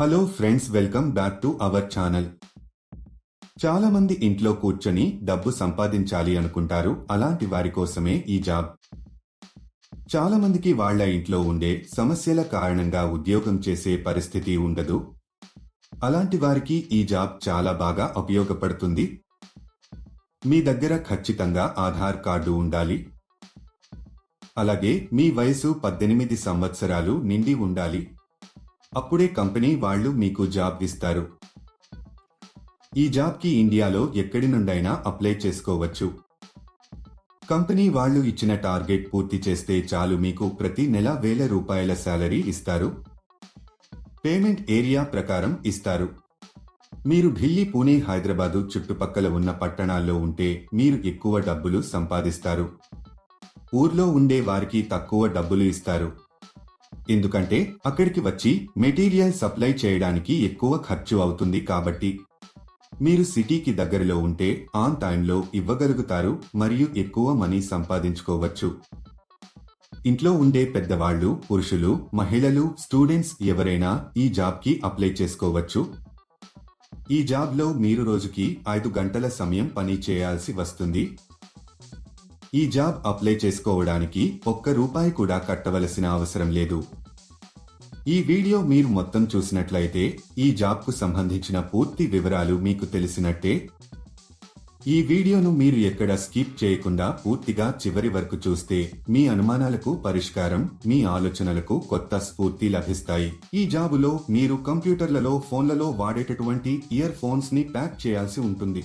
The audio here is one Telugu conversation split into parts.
Hello friends welcome back to our channel చాలా మంది ఇంట్లో కూర్చొని డబ్బు సంపాదించాలి అనుకుంటారు. అలాంటి వారి కోసమే ఈ జాబ్. చాలా మందికి వాళ్ళ ఇంట్లో ఉండే సమస్యల కారణంగా ఉద్యోగం చేసే పరిస్థితి ఉండదు. అలాంటి వారికి ఈ జాబ్ చాలా బాగా ఉపయోగపడుతుంది. మీ దగ్గర ఖచ్చితంగా ఆధార్ కార్డు ఉండాలి. అలాగే మీ వయసు పద్దెనిమిది సంవత్సరాలు నిండి ఉండాలి. అప్పుడే కంపెనీ వాళ్ళు మీకు జాబ్ ఇస్తారు. ఈ జాబ్కి ఇండియాలో ఎక్కడి నుండైనా అప్లై చేసుకోవచ్చు. కంపెనీ వాళ్ళు ఇచ్చిన టార్గెట్ పూర్తి చేస్తే చాలు మీకు ప్రతి నెల వేల రూపాయల శాలరీ ఇస్తారు. పేమెంట్ ఏరియా ప్రకారం ఇస్తారు. మీరు ఢిల్లీ పూణే హైదరాబాదు చుట్టుపక్కల ఉన్న పట్టణాల్లో ఉంటే మీరు ఎక్కువ డబ్బులు సంపాదిస్తారు. ఊర్లో ఉండే వారికి తక్కువ డబ్బులు ఇస్తారు. ఎందుకంటే అక్కడికి వచ్చి మెటీరియల్ సప్లై చేయడానికి ఎక్కువ ఖర్చు అవుతుంది కాబట్టి. మీరు సిటీకి దగ్గరలో ఉంటే ఆన్ టైంలో ఇవ్వగలుగుతారు మరియు ఎక్కువ మనీ సంపాదించుకోవచ్చు. ఇంట్లో ఉండే పెద్దవాళ్ళు పురుషులు మహిళలు స్టూడెంట్స్ ఎవరైనా ఈ జాబ్కి అప్లై చేసుకోవచ్చు. ఈ జాబ్లో మీరు రోజుకి ఐదు గంటల సమయం పని చేయాల్సి వస్తుంది. ఈ జాబ్ అప్లై చేసుకోవడానికి ఒక్క రూపాయి కూడా కట్టవలసిన అవసరం లేదు. ఈ వీడియో మీరు మొత్తం చూసినట్లయితే ఈ జాబ్కు సంబంధించిన పూర్తి వివరాలు మీకు తెలిసినట్టే. ఈ వీడియోను మీరు ఎక్కడ స్కిప్ చేయకుండా పూర్తిగా చివరి వరకు చూస్తే మీ అనుమానాలకు పరిష్కారం మీ ఆలోచనలకు కొత్త స్ఫూర్తి లభిస్తాయి. ఈ జాబులో మీరు కంప్యూటర్లలో ఫోన్లలో వాడేటటువంటి ఇయర్ ఫోన్స్ని ప్యాక్ చేయాల్సి ఉంటుంది.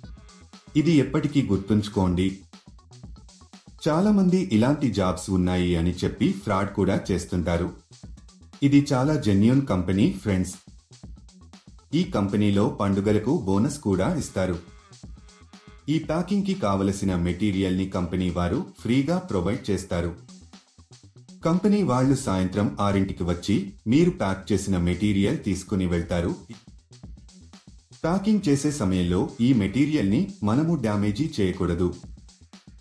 ఇది ఎప్పటికీ గుర్తుంచుకోండి. చాలామంది ఇలాంటి జాబ్స్ ఉన్నాయి అని చెప్పి ఫ్రాడ్ కూడా చేస్తుంటారు. ఇది చాలా జెన్యున్ కంపెనీ ఫ్రెండ్స్. ఈ కంపెనీలో పండుగలకు బోనస్ కూడా ఇస్తారు. ఈ ప్యాకింగ్కి కావలసిన మెటీరియల్ని కంపెనీ వారు ఫ్రీగా ప్రొవైడ్ చేస్తారు. కంపెనీ వాళ్ళు సాయంత్రం ఆరింటికి వచ్చి మీరు ప్యాక్ చేసిన మెటీరియల్ తీసుకుని వెళ్తారు. ప్యాకింగ్ చేసే సమయంలో ఈ మెటీరియల్ని మనము డ్యామేజీ చేయకూడదు.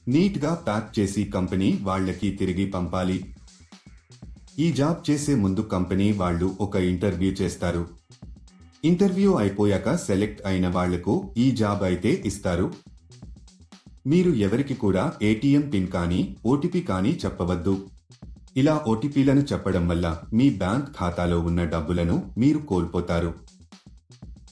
నీట్గా ప్యాక్ చేసి కంపెనీ వాళ్ళకి తిరిగి పంపాలి. ఈ జాబ్ చేసే ముందు కంపెనీ వాళ్ళు ఒక ఇంటర్వ్యూ చేస్తారు. ఇంటర్వ్యూ అయిపోయాక సెలెక్ట్ అయిన వాళ్ళకు ఈ జాబ్ అయితే ఇస్తారు. మీరు ఎవరికి కూడా ఏటీఎం పిన్ కానీ ఓటీపీ కానీ చెప్పవద్దు. ఇలా ఓటీపీలను చెప్పడం వల్ల మీ బ్యాంక్ ఖాతాలో ఉన్న డబ్బులను మీరు కోల్పోతారు.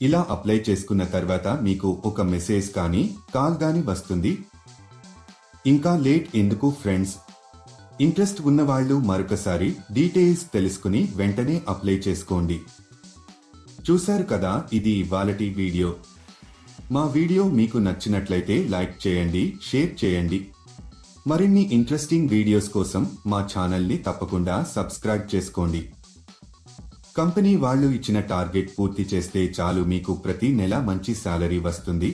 ఇలా అప్లై చేసుకున్న తర్వాత మీకు ఒక మెసేజ్ కానీ కాల్ కానీ వస్తుంది. ఇంకా లేట్ ఎందుకు ఫ్రెండ్స్? ఇంట్రెస్ట్ ఉన్నవాళ్ళు మరొకసారి డీటెయిల్స్ తెలుసుకుని వెంటనే అప్లై చేసుకోండి. చూశారు కదా ఇది ఇవాళటి వీడియో. మా వీడియో మీకు నచ్చినట్లయితే లైక్ చేయండి షేర్ చేయండి. మరిన్ని ఇంట్రెస్టింగ్ వీడియోస్ కోసం మా ఛానల్ని తప్పకుండా సబ్స్క్రైబ్ చేసుకోండి. కంపెనీ వాళ్ళు ఇచ్చిన టార్గెట్ పూర్తి చేస్తే చాలు మీకు ప్రతి నెల మంచి శాలరీ వస్తుంది.